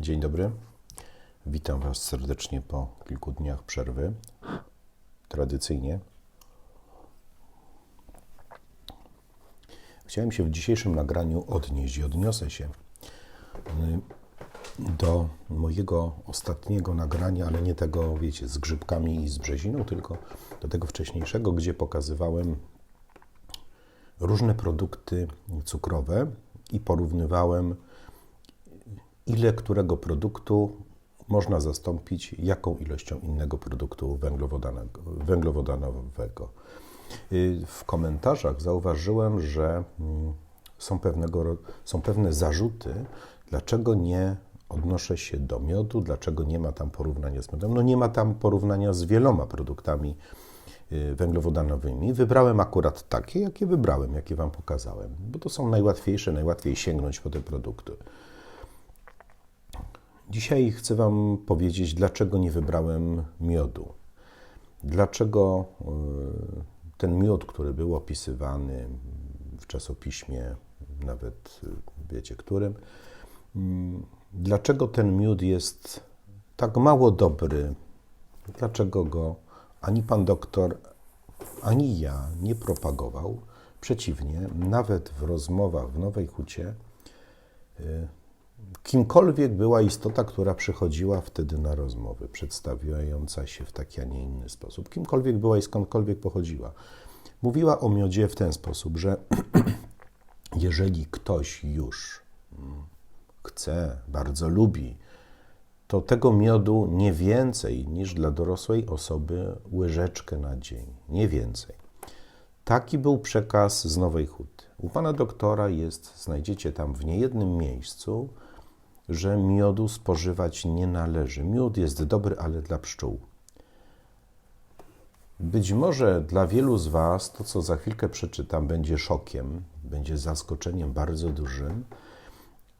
Dzień dobry. Witam Was serdecznie po kilku dniach przerwy. Tradycyjnie. Chciałem się w dzisiejszym nagraniu odnieść i odniosę się y, do mojego ostatniego nagrania, ale nie tego, wiecie, z grzybkami i z brzeziną, tylko do tego wcześniejszego, gdzie pokazywałem różne produkty cukrowe i porównywałem, ile którego produktu można zastąpić jaką ilością innego produktu węglowodanowego. Y, W komentarzach zauważyłem, że mm, są, pewnego, są pewne zarzuty, dlaczego nie odnoszę się do miodu, dlaczego nie ma tam porównania z miodem. No nie ma tam porównania z wieloma produktami y, węglowodanowymi. Wybrałem akurat takie, jakie wybrałem, jakie Wam pokazałem, bo to są najłatwiejsze, najłatwiej sięgnąć po te produkty. Dzisiaj chcę Wam powiedzieć, dlaczego nie wybrałem miodu. Dlaczego y, ten miód, który był opisywany w czasopiśmie, nawet y, wiecie którym, mm, dlaczego ten miód jest tak mało dobry, dlaczego go ani pan doktor, ani ja nie propagował. Przeciwnie, nawet w rozmowach w Nowej Hucie kimkolwiek była istota, która przychodziła wtedy na rozmowy, przedstawiająca się w taki, a nie inny sposób, kimkolwiek była i skądkolwiek pochodziła, mówiła o miodzie w ten sposób, że jeżeli ktoś już mm, chce, bardzo lubi, to tego miodu nie więcej niż dla dorosłej osoby łyżeczkę na dzień, nie więcej. Taki był przekaz z Nowej Huty. U pana doktora jest, znajdziecie tam w niejednym miejscu, że miodu spożywać nie należy. Miód jest dobry, ale dla pszczół. Być może dla wielu z Was to, co za chwilkę przeczytam, będzie szokiem, będzie zaskoczeniem bardzo dużym,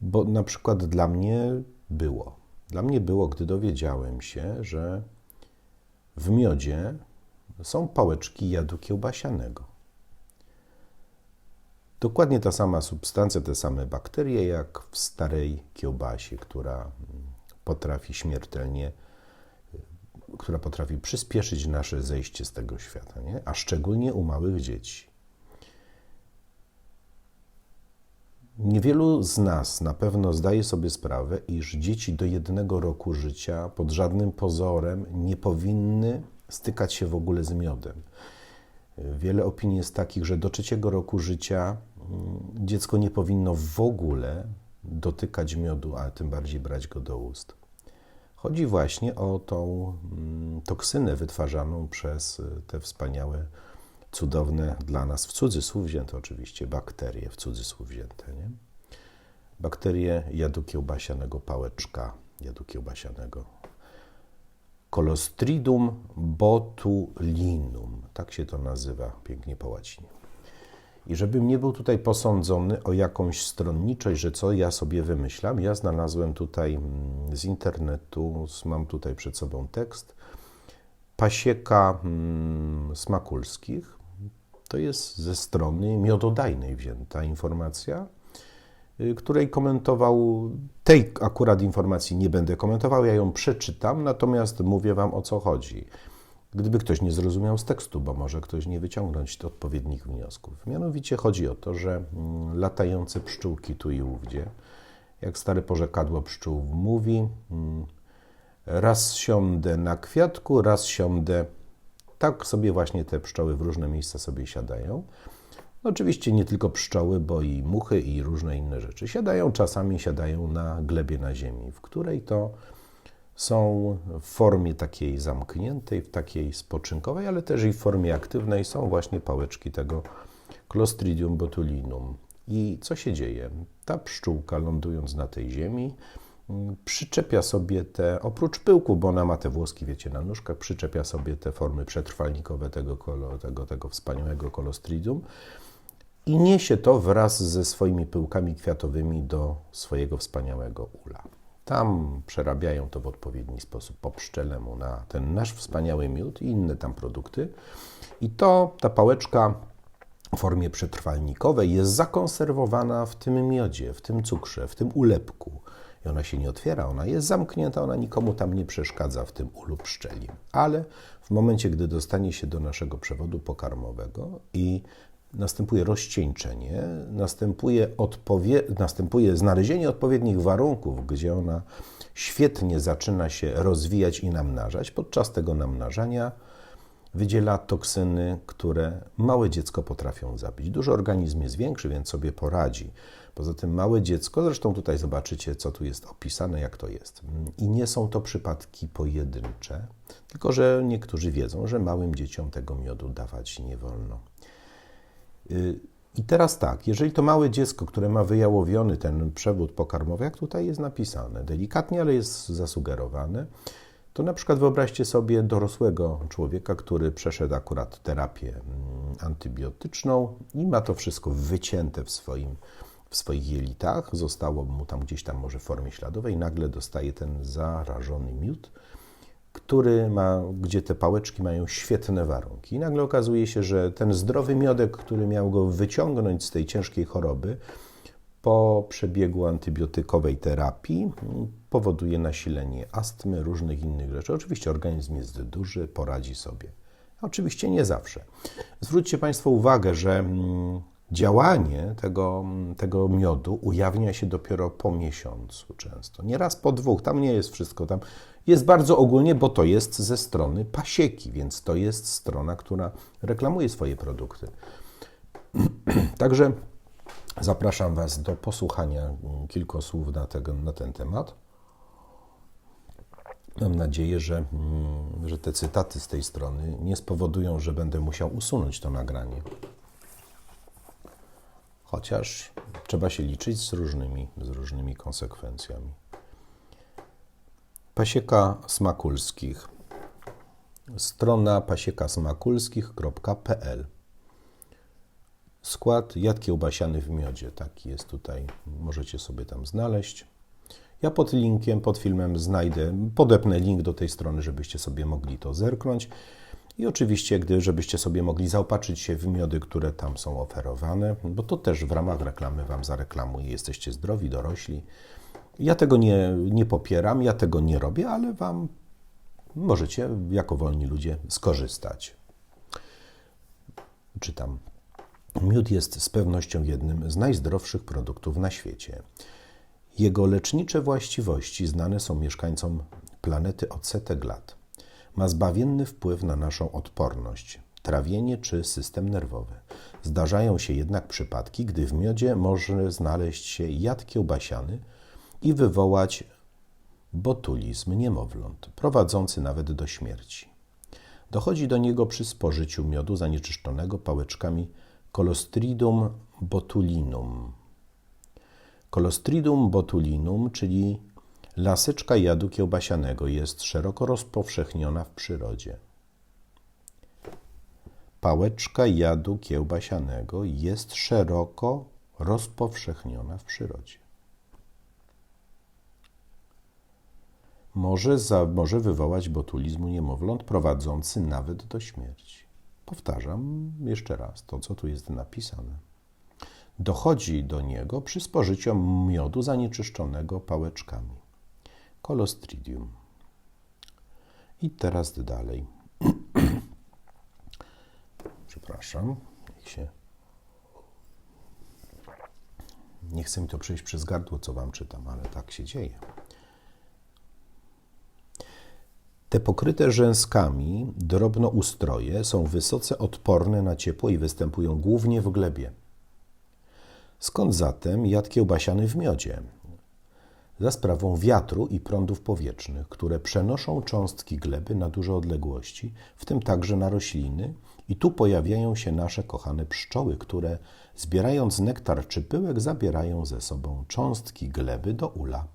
bo na przykład dla mnie było. Dla mnie było, gdy dowiedziałem się, że w miodzie są pałeczki jadu kiełbasianego. Dokładnie ta sama substancja, te same bakterie, jak w starej kiełbasie, która mm, potrafi śmiertelnie, y, która potrafi przyspieszyć nasze zejście z tego świata, nie? a szczególnie u małych dzieci. Niewielu z nas na pewno zdaje sobie sprawę, iż dzieci do jednego roku życia pod żadnym pozorem nie powinny stykać się w ogóle z miodem. Wiele opinii jest takich, że do trzeciego roku życia mm, dziecko nie powinno w ogóle dotykać miodu, a tym bardziej brać go do ust. Chodzi właśnie o tą mm, toksynę wytwarzaną przez y, te wspaniałe, cudowne dla nas, w cudzysłów wzięte oczywiście, bakterie, w cudzysłów wzięte, nie? Bakterie jadu kiełbasianego, pałeczka jadu kiełbasianego, Colostridum botulinum, tak się to nazywa pięknie po łacinie. I żebym nie był tutaj posądzony o jakąś stronniczość, że co ja sobie wymyślam, ja znalazłem tutaj mm, z internetu, mam tutaj przed sobą tekst, pasieka mm, smakulskich. To jest ze strony miododajnej wzięta informacja, której komentował, tej akurat informacji nie będę komentował, ja ją przeczytam, natomiast mówię Wam o co chodzi. Gdyby ktoś nie zrozumiał z tekstu, bo może ktoś nie wyciągnąć odpowiednich wniosków. Mianowicie chodzi o to, że mm, latające pszczółki tu i ówdzie, jak stare porzekadło pszczół mówi, mm, raz siądę na kwiatku, raz siądę. Tak sobie właśnie te pszczoły w różne miejsca sobie siadają. Oczywiście nie tylko pszczoły, bo i muchy i różne inne rzeczy. Siadają czasami, siadają na glebie na ziemi, w której to są w formie takiej zamkniętej, w takiej spoczynkowej, ale też i w formie aktywnej są właśnie pałeczki tego Clostridium botulinum. I co się dzieje? Ta pszczółka lądując na tej ziemi, mm, przyczepia sobie te, oprócz pyłku, bo ona ma te włoski, wiecie, na nóżkach, przyczepia sobie te formy przetrwalnikowe tego, tego, tego wspaniałego Colostridium i niesie to wraz ze swoimi pyłkami kwiatowymi do swojego wspaniałego ula. Tam przerabiają to w odpowiedni sposób po pszczelemu na ten nasz wspaniały miód i inne tam produkty. I to, ta pałeczka w formie przetrwalnikowej jest zakonserwowana w tym miodzie, w tym cukrze, w tym ulepku. I ona się nie otwiera, ona jest zamknięta, ona nikomu tam nie przeszkadza w tym ulu pszczeli. Ale w momencie, gdy dostanie się do naszego przewodu pokarmowego i następuje rozcieńczenie, następuje, odpowie- następuje znalezienie odpowiednich warunków, gdzie ona świetnie zaczyna się rozwijać i namnażać. Podczas tego namnażania wydziela toksyny, które małe dziecko potrafią zabić. Duży organizm jest większy, więc sobie poradzi. Poza tym małe dziecko, zresztą tutaj zobaczycie, co tu jest opisane, jak to jest. I nie są to przypadki pojedyncze, tylko że niektórzy wiedzą, że małym dzieciom tego miodu dawać nie wolno. I teraz tak, jeżeli to małe dziecko, które ma wyjałowiony ten przewód pokarmowy, jak tutaj jest napisane, delikatnie, ale jest zasugerowane, to na przykład wyobraźcie sobie dorosłego człowieka, który przeszedł akurat terapię mm, antybiotyczną i ma to wszystko wycięte w, swoim, w swoich jelitach, zostało mu tam gdzieś tam może w formie śladowej, nagle dostaje ten zarażony miód, który ma, gdzie te pałeczki mają świetne warunki. I nagle okazuje się, że ten zdrowy miodek, który miał go wyciągnąć z tej ciężkiej choroby, po przebiegu antybiotykowej terapii powoduje nasilenie astmy, różnych innych rzeczy. Oczywiście organizm jest duży, poradzi sobie. Oczywiście nie zawsze. Zwróćcie Państwo uwagę, że mm, działanie tego, tego miodu ujawnia się dopiero po miesiącu często. Nieraz po dwóch, tam nie jest wszystko, tam jest bardzo ogólnie, bo to jest ze strony pasieki, więc to jest strona, która reklamuje swoje produkty. Także zapraszam Was do posłuchania kilku słów na, tego, na ten temat. Mam nadzieję, że, mm, że te cytaty z tej strony nie spowodują, że będę musiał usunąć to nagranie. Chociaż trzeba się liczyć z różnymi, z różnymi konsekwencjami. Pasieka Smakulskich. Strona pasiekasmakulskich.pl Skład jad kiełbasiany w miodzie. Taki jest tutaj. Możecie sobie tam znaleźć. Ja pod linkiem, pod filmem znajdę, podepnę link do tej strony, żebyście sobie mogli to zerknąć. I oczywiście, gdy, żebyście sobie mogli zaopatrzyć się w miody, które tam są oferowane, bo to też w ramach reklamy Wam zareklamuję. Jesteście zdrowi, dorośli. Ja tego nie, nie popieram, ja tego nie robię, ale Wam możecie jako wolni ludzie skorzystać. Czytam. Miód jest z pewnością jednym z najzdrowszych produktów na świecie. Jego lecznicze właściwości znane są mieszkańcom planety od setek lat. Ma zbawienny wpływ na naszą odporność, trawienie czy system nerwowy. Zdarzają się jednak przypadki, gdy w miodzie może znaleźć się jad kiełbasiany i wywołać botulizm niemowląt, prowadzący nawet do śmierci. Dochodzi do niego przy spożyciu miodu zanieczyszczonego pałeczkami Colostridum botulinum. Colostridum botulinum, czyli laseczka jadu kiełbasianego, jest szeroko rozpowszechniona w przyrodzie. Pałeczka jadu kiełbasianego jest szeroko rozpowszechniona w przyrodzie. Może, za, może wywołać botulizmu niemowląt prowadzący nawet do śmierci. Powtarzam jeszcze raz to, co tu jest napisane. Dochodzi do niego przy spożyciu miodu zanieczyszczonego pałeczkami. Colostridium. I teraz dalej. Przepraszam, niech się. Nie chcę mi to przejść przez gardło, co wam czytam, ale tak się dzieje. Te pokryte rzęskami drobnoustroje są wysoce odporne na ciepło i występują głównie w glebie. Skąd zatem jad kiełbasiany w miodzie? Za sprawą wiatru i prądów powietrznych, które przenoszą cząstki gleby na duże odległości, w tym także na rośliny, i tu pojawiają się nasze kochane pszczoły, które zbierając nektar czy pyłek zabierają ze sobą cząstki gleby do ula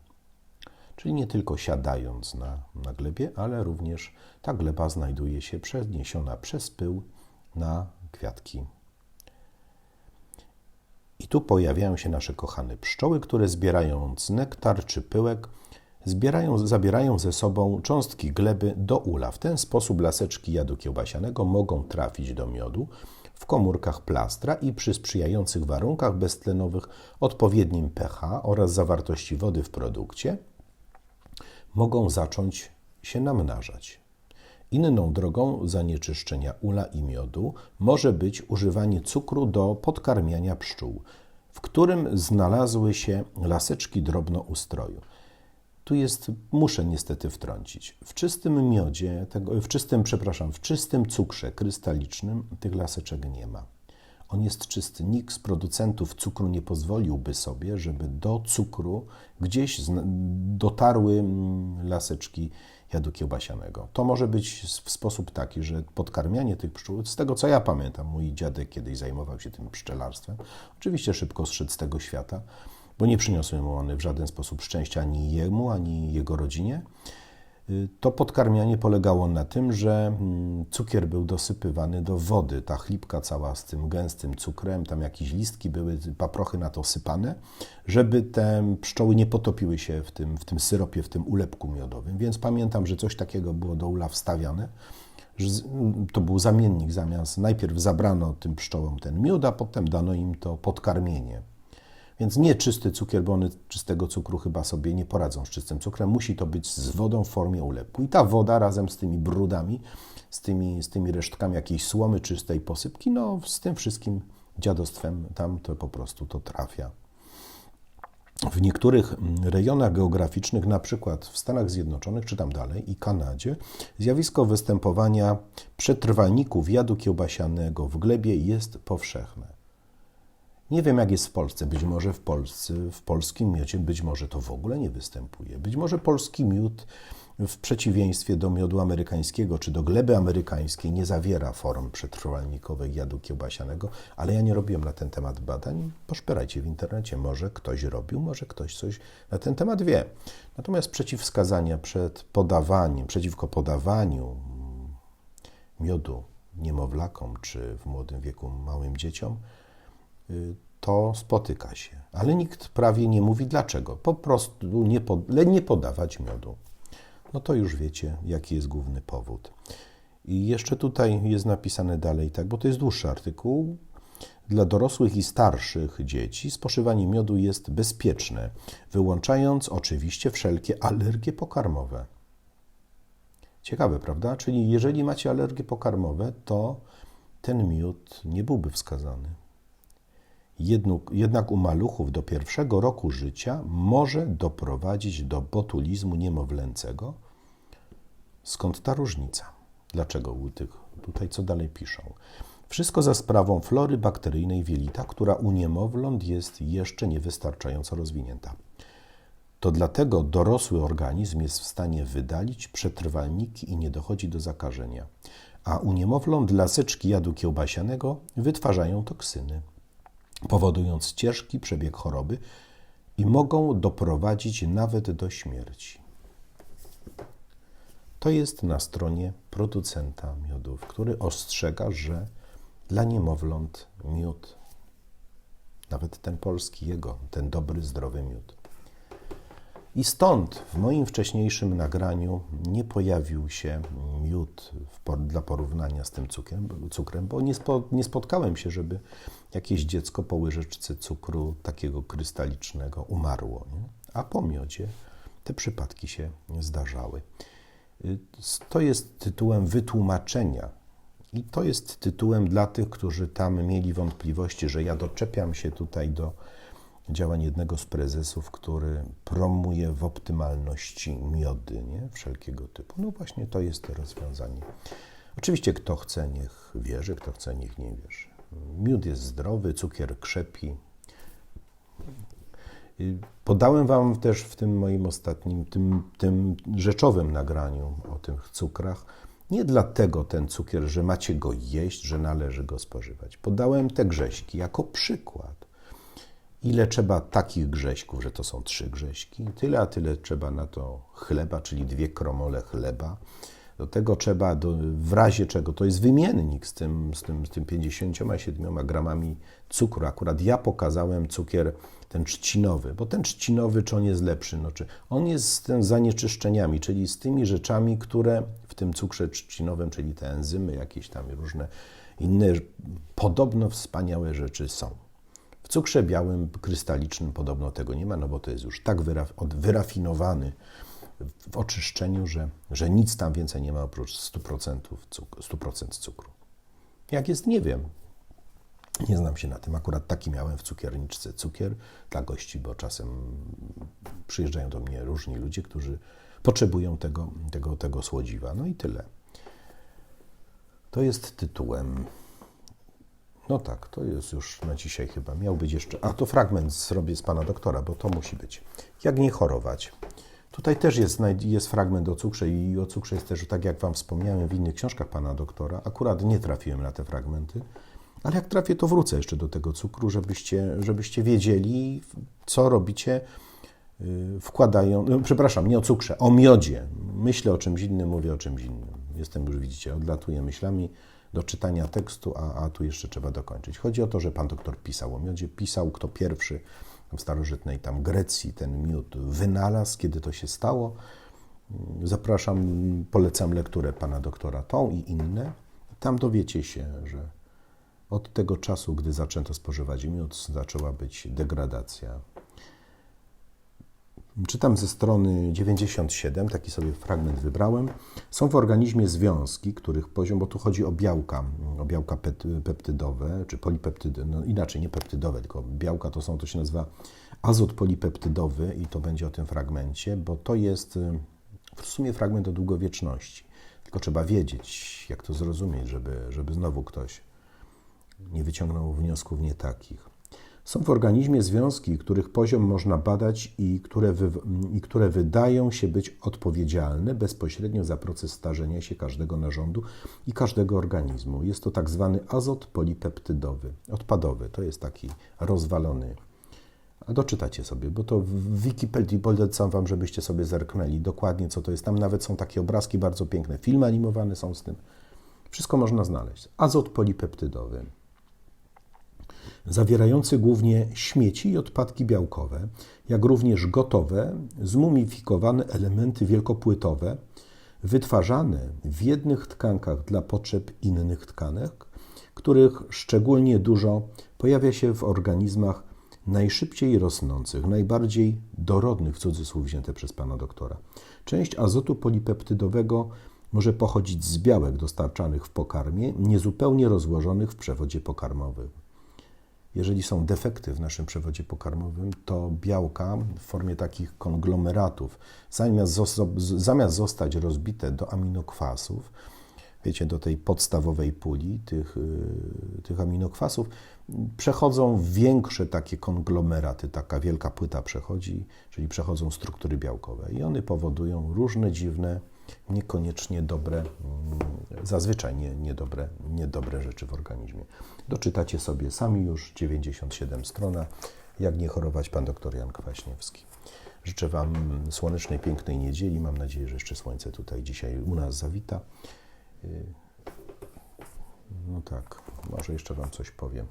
czyli nie tylko siadając na, na glebie, ale również ta gleba znajduje się przeniesiona przez pył na kwiatki. I tu pojawiają się nasze kochane pszczoły, które zbierając nektar czy pyłek, zbierają, zabierają ze sobą cząstki gleby do ula. W ten sposób laseczki jadu kiełbasianego mogą trafić do miodu w komórkach plastra i przy sprzyjających warunkach beztlenowych, odpowiednim pH oraz zawartości wody w produkcie – mogą zacząć się namnażać. Inną drogą zanieczyszczenia ula i miodu może być używanie cukru do podkarmiania pszczół, w którym znalazły się laseczki drobnoustroju. Tu jest, muszę niestety wtrącić, w czystym miodzie, tego, w czystym, przepraszam, w czystym cukrze krystalicznym tych laseczek nie ma. On jest czysty. Nikt z producentów cukru nie pozwoliłby sobie, żeby do cukru gdzieś dotarły mm, laseczki jadu kiełbasianego. To może być w sposób taki, że podkarmianie tych pszczół, z tego co ja pamiętam, mój dziadek kiedyś zajmował się tym pszczelarstwem, oczywiście szybko zszedł z tego świata, bo nie przyniosły mu one w żaden sposób szczęścia ani jemu, ani jego rodzinie. To podkarmianie polegało na tym, że mm, cukier był dosypywany do wody, ta chlipka cała z tym gęstym cukrem, tam jakieś listki były, paprochy na to sypane, żeby te pszczoły nie potopiły się w tym, w tym syropie, w tym ulepku miodowym. Więc pamiętam, że coś takiego było do ula wstawiane. To był zamiennik, zamiast najpierw zabrano tym pszczołom ten miód, a potem dano im to podkarmienie. Więc nie czysty cukier, bo one czystego cukru chyba sobie nie poradzą z czystym cukrem. Musi to być z wodą w formie ulepku. I ta woda razem z tymi brudami, z tymi, z tymi resztkami jakiejś słomy czystej posypki, no z tym wszystkim dziadostwem tam to po prostu to trafia. W niektórych rejonach geograficznych, na przykład w Stanach Zjednoczonych, czy tam dalej, i Kanadzie, zjawisko występowania przetrwalników jadu kiełbasianego w glebie jest powszechne. Nie wiem, jak jest w Polsce. Być może w Polsce, w polskim miodzie być może to w ogóle nie występuje. Być może polski miód w przeciwieństwie do miodu amerykańskiego czy do gleby amerykańskiej nie zawiera form przetrwalnikowej jadu kiełbasianego, ale ja nie robiłem na ten temat badań. Poszperajcie w internecie. Może ktoś robił, może ktoś coś na ten temat wie. Natomiast przeciwwskazania przed podawaniem, przeciwko podawaniu miodu niemowlakom czy w młodym wieku małym dzieciom to spotyka się. Ale nikt prawie nie mówi dlaczego. Po prostu nie, pod, nie podawać miodu. No to już wiecie, jaki jest główny powód. I jeszcze tutaj jest napisane dalej tak, bo to jest dłuższy artykuł. Dla dorosłych i starszych dzieci spożywanie miodu jest bezpieczne, wyłączając oczywiście wszelkie alergie pokarmowe. Ciekawe, prawda? Czyli jeżeli macie alergie pokarmowe, to ten miód nie byłby wskazany jednak u maluchów do pierwszego roku życia może doprowadzić do botulizmu niemowlęcego. Skąd ta różnica? Dlaczego u tych, tutaj co dalej piszą? Wszystko za sprawą flory bakteryjnej wielita, która u niemowląt jest jeszcze niewystarczająco rozwinięta. To dlatego dorosły organizm jest w stanie wydalić przetrwalniki i nie dochodzi do zakażenia. A u niemowląt laseczki jadu kiełbasianego wytwarzają toksyny powodując ciężki przebieg choroby i mogą doprowadzić nawet do śmierci. To jest na stronie producenta miodów, który ostrzega, że dla niemowląt miód, nawet ten polski jego, ten dobry, zdrowy miód, i stąd w moim wcześniejszym nagraniu nie pojawił się miód dla porównania z tym cukrem, cukrem bo nie, spo, nie spotkałem się, żeby jakieś dziecko po łyżeczce cukru takiego krystalicznego umarło. Nie? A po miodzie te przypadki się zdarzały. To jest tytułem wytłumaczenia. I to jest tytułem dla tych, którzy tam mieli wątpliwości, że ja doczepiam się tutaj do działań jednego z prezesów, który promuje w optymalności miody nie? wszelkiego typu. No właśnie to jest to rozwiązanie. Oczywiście kto chce, niech wierzy, kto chce, niech nie wierzy. Miód jest zdrowy, cukier krzepi. Podałem Wam też w tym moim ostatnim, tym, tym rzeczowym nagraniu o tych cukrach, nie dlatego ten cukier, że macie go jeść, że należy go spożywać. Podałem te grześki jako przykład ile trzeba takich grześków, że to są trzy grześki, tyle a tyle trzeba na to chleba, czyli dwie kromole chleba. Do tego trzeba, do, w razie czego, to jest wymiennik z tym, z, tym, z tym 57 gramami cukru. Akurat ja pokazałem cukier ten trzcinowy, bo ten trzcinowy, czy on jest lepszy? No, czy on jest z tym zanieczyszczeniami, czyli z tymi rzeczami, które w tym cukrze trzcinowym, czyli te enzymy, jakieś tam różne inne, podobno wspaniałe rzeczy są cukrze białym, krystalicznym podobno tego nie ma, no bo to jest już tak wyraf wyrafinowany w oczyszczeniu, że, że nic tam więcej nie ma oprócz 100% cukru. 100% cukru. Jak jest, nie wiem. Nie znam się na tym. Akurat taki miałem w cukierniczce cukier dla gości, bo czasem przyjeżdżają do mnie różni ludzie, którzy potrzebują tego, tego, tego słodziwa. No i tyle. To jest tytułem. No tak, to jest już na dzisiaj chyba. Miał być jeszcze. A to fragment zrobię z pana doktora, bo to musi być. Jak nie chorować? Tutaj też jest, jest fragment o cukrze i o cukrze jest też, tak jak Wam wspomniałem, w innych książkach pana doktora. Akurat nie trafiłem na te fragmenty, ale jak trafię, to wrócę jeszcze do tego cukru, żebyście, żebyście wiedzieli, co robicie, yy, wkładają, no, przepraszam, nie o cukrze, o miodzie. Myślę o czymś innym, mówię o czymś innym. Jestem już, widzicie, odlatuję myślami do czytania tekstu, a, a tu jeszcze trzeba dokończyć. Chodzi o to, że pan doktor pisał o miodzie, pisał kto pierwszy w starożytnej tam Grecji ten miód wynalazł, kiedy to się stało. Zapraszam, polecam lekturę pana doktora tą i inne. Tam dowiecie się, że od tego czasu, gdy zaczęto spożywać miód, zaczęła być degradacja. Czytam ze strony 97, taki sobie fragment wybrałem. Są w organizmie związki, których poziom, bo tu chodzi o białka, o białka peptydowe, czy polipeptydy, no inaczej, nie peptydowe, tylko białka to są, to się nazywa azot polipeptydowy i to będzie o tym fragmencie, bo to jest y, w sumie fragment o długowieczności. Tylko trzeba wiedzieć, jak to zrozumieć, żeby, żeby znowu ktoś nie wyciągnął wniosków nie takich. Są w organizmie związki, których poziom można badać i które, wy, i które wydają się być odpowiedzialne bezpośrednio za proces starzenia się każdego narządu i każdego organizmu. Jest to tak zwany azot polipeptydowy, odpadowy. To jest taki rozwalony. A doczytacie sobie, bo to w Wikipedii polecam Wam, żebyście sobie zerknęli dokładnie, co to jest. Tam nawet są takie obrazki bardzo piękne, filmy animowane są z tym. Wszystko można znaleźć. Azot polipeptydowy zawierający głównie śmieci i odpadki białkowe, jak również gotowe, zmumifikowane elementy wielkopłytowe, wytwarzane w jednych tkankach dla potrzeb innych tkanek, których szczególnie dużo pojawia się w organizmach najszybciej rosnących, najbardziej dorodnych, w cudzysłów wzięte przez pana doktora. Część azotu polipeptydowego może pochodzić z białek dostarczanych w pokarmie, niezupełnie rozłożonych w przewodzie pokarmowym. Jeżeli są defekty w naszym przewodzie pokarmowym, to białka w formie takich konglomeratów, zamiast, zamiast zostać rozbite do aminokwasów, wiecie, do tej podstawowej puli tych, y, tych aminokwasów, przechodzą większe takie konglomeraty, taka wielka płyta przechodzi, czyli przechodzą struktury białkowe i one powodują różne dziwne niekoniecznie dobre, mm, zazwyczaj nie, niedobre, niedobre rzeczy w organizmie. Doczytacie sobie sami już 97 strona, jak nie chorować, pan doktor Jan Kwaśniewski. Życzę Wam słonecznej, pięknej niedzieli. Mam nadzieję, że jeszcze słońce tutaj dzisiaj u nas zawita. Y, no tak, może jeszcze Wam coś powiem.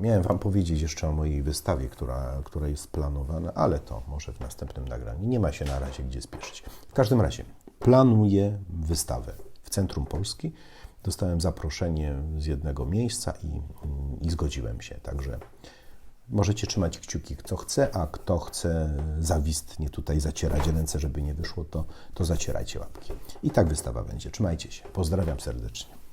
Miałem Wam powiedzieć jeszcze o mojej wystawie, która, która jest planowana, ale to może w następnym nagraniu. Nie ma się na razie gdzie spieszyć. W każdym razie planuję wystawę w centrum Polski. Dostałem zaproszenie z jednego miejsca i, i zgodziłem się. Także możecie trzymać kciuki, kto chce, a kto chce zawistnie tutaj zacierać ręce, żeby nie wyszło, to, to zacierajcie łapki. I tak wystawa będzie. Trzymajcie się. Pozdrawiam serdecznie.